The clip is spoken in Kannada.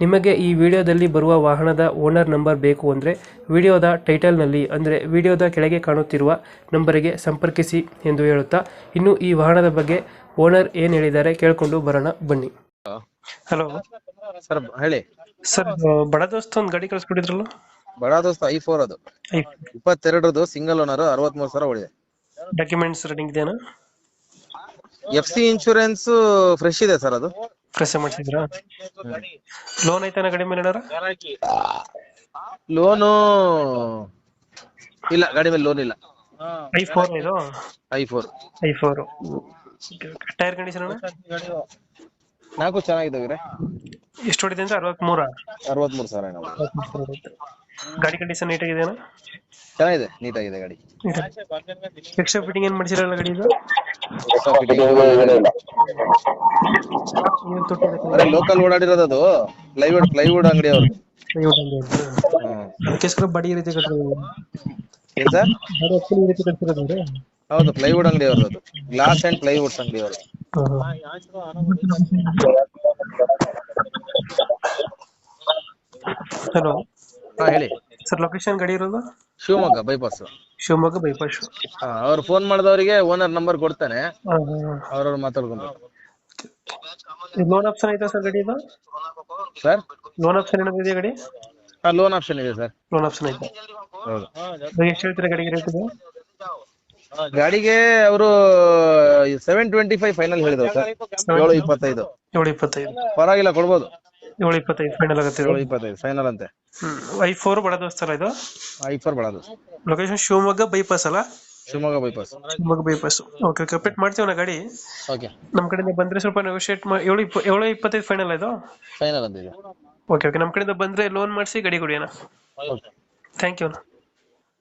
ನಿಮಗೆ ಈ ವಿಡಿಯೋದಲ್ಲಿ ಬರುವ ವಾಹನದ ಓನರ್ ನಂಬರ್ ಬೇಕು ಅಂದರೆ ವಿಡಿಯೋದ ಟೈಟಲ್ನಲ್ಲಿ ಅಂದರೆ ವಿಡಿಯೋದ ಕೆಳಗೆ ಕಾಣುತ್ತಿರುವ ನಂಬರಿಗೆ ಸಂಪರ್ಕಿಸಿ ಎಂದು ಹೇಳುತ್ತಾ ಇನ್ನು ಈ ವಾಹನದ ಬಗ್ಗೆ ಓನರ್ ಏನು ಹೇಳಿದ್ದಾರೆ ಕೇಳಿಕೊಂಡು ಬರೋಣ ಬನ್ನಿ. ಹಲೋ ಸರ್ ಹೇಳಿ. ಸರ್ ಬಡ ದೋಸ್ತ ಒಂದು ಗಾಡಿ ಕಳಿಸ್ಕೊಟ್ಟಿದ್ರಲ್ಲ? ಬಡ ದೋಸ್ತ ಐ ಫೋರ್ ಅದು ಇಪ್ಪತ್ತೆರಡರದು ಸಿಂಗಲ್ ಓನರ್ ಅರವತ್ಮೂರು ಸಾವಿರ ಉಳಿದೆ ಡಾಕ್ಯುಮೆಂಟ್ಸ್ ರೆಡಿಂಗ್ ಇದೆಯಾ ಎಫ್ ಸಿ ಇನ್ಶೂರೆನ್ಸ್ ಫ್ರೆಶ್ ಇದೆ ಸರ್ ಅದು. ಪ್ರೆಸ್ ಮಾಡಿಸಿದ್ರಾ? ಲೋನ್ ಐತಾನ ಕಡಿಮೆ ಮೇಲೆ ಏನಾರ ಲೋನು ಇಲ್ಲ ಗಾಡಿ ಮೇಲೆ ಲೋನ್ ಇಲ್ಲ. ಐ ಫೋರ್ ಇದು? I four. I four. Tyre condition ನಾಲ್ಕು ಚೆನ್ನಾಗಿದ್ದಾವೆ ಎಷ್ಟು ಹೊಡಿದೆ ಅಂದ್ರೆ ಅರವತ್ಮೂರ? ಅರವತ್ಮೂರು ಸಾವಿರ ಗಾಡಿ ಕಂಡೀಷನ್ ಆಗಿದೆ ಚೆನ್ನಾಗಿದೆ ನೀಟಾಗಿದೆ ಗಾಡಿ. ಎಕ್ಸ್ಟ್ರಾ ಫಿಟ್ಟಿಂಗ್ ಏನ್ ಮಾಡಿಸಿರಲ್ಲ ಗಾಡಿ ಇದು? ಏನು ಲೋಕಲ್ ಓಡಾಡಿರೋದು ಅದು. ಪ್ಲೈವುಡ್ ಪ್ಲೈವುಡ್ ಅಂಗಡಿ ಅವ್ರದ್ದು. ಅದಕ್ಕೋಸ್ಕರ ಬಾಡಿ ಈ ರೀತಿ ಕಟ್ಟಿರೋದು ಏನ್ ಸರ್? ಈ ರೀತಿ ಕಟ್ಟಿರೋದು ಹೌದು ಪ್ಲೈವುಡ್ ಅಂಗಡಿ ಅವ್ರದ್ದು ಗ್ಲಾಸ್ ಅಂಡ್ ಪ್ಲೈವುಡ್ಸ್ ಅಂಗಡಿ ಅವ್ರದ್ದು. ಹಲೋ. ಹಾ ಹೇಳಿ. ಸರ್ ಲೊಕೇಶನ್ ಗಡಿ ಇರೋದು? ಶಿವಮೊಗ್ಗ ಬೈಪಾಸ್ ಶಿವಮೊಗ್ಗ ಬೈಪಾಸ್ ಅವ್ರು ಫೋನ್ ಮಾಡಿದವರಿಗೆ ಓನರ್ ನಂಬರ್ ಕೊಡ್ತಾನೆ. ಅವ್ರವ್ರು ಮಾತಾಡ್ಕೊಂಡು ಲೋನ್ ಆಪ್ಷನ್ ಐತಾ ಸರ್ ಗಡಿ ಇದು? ಸರ್ ಲೋನ್ ಆಪ್ಷನ್ ಏನಾದ್ರು ಇದೆಯಾ ಗಾಡಿ? ಹಾ ಲೋನ್ ಆಪ್ಷನ್ ಇದೆ ಸರ್. ಲೋನ್ ಆಪ್ಷನ್ ಐತೆ? ಹೌದು. ಎಷ್ಟು ಹೇಳ್ತೀರಾ ಗಾಡಿಗೆ ರೇಟ್ ಇದು? ಗಾಡಿಗೆ ಅವರು ಸೆವೆನ್ ಟ್ವೆಂಟಿ ಫೈವ್ ಫೈನಲ್ ಹೇಳಿದ್ರು ಸರ್. ಏಳು ಇಪ್ಪತ್ತೈದು. ಏಳು ಇಪ್ಪತ್ತೈದು. ಪರವಾಗಿಲ್ಲ ಕೊಡ್ಬೋದು. ಏಳು ಇಪ್ಪತ್ತೈದು ಫೈನಲ್ ಆಗುತ್ತೆ ಏಳು ಇಪ್ಪತ್ತೈದು ಫೈನಲ್ ಅಂತೆ. ಐ ಫೋರ್ ಬಡ ದೋಸ್ತಲ್ಲ ಇದು? ಫೋರ್ ಬಡದು ಲೊಕೇಶನ್ ಶಿವಮೊಗ್ಗ ಬೈಪಾಸ್ ಅಲ್ಲ? Shivamogga bypass Shivamogga bypass okay okay ಮಾಡ್ತೀವಿ ನಾ ಗಾಡಿ. ಓಕೆ ನಮ್ಮ ಕಡೆಯಿಂದ ಬಂದ್ರೆ ಸ್ವಲ್ಪ ನೆಗೋಷಿಯೇಟ್ ಮಾಡಿ ಏಳು ಇಪ್ಪ ಏಳು ಇಪ್ಪತ್ತೈದು ಫೈನಲ್ ಇದು? ಫೈನಲ್ ಅಂತಿದೆ ಓಕೆ ಓಕೆ ನಮ್ಮ ಕಡೆಯಿಂದ ಬಂದ್ರೆ ಲೋನ್ ಮಾಡಿಸಿ ಗಾಡಿ ಕೊಡಿ ಅಣ್ಣ. ಥ್ಯಾಂಕ್ ಯು ಅಣ್ಣ.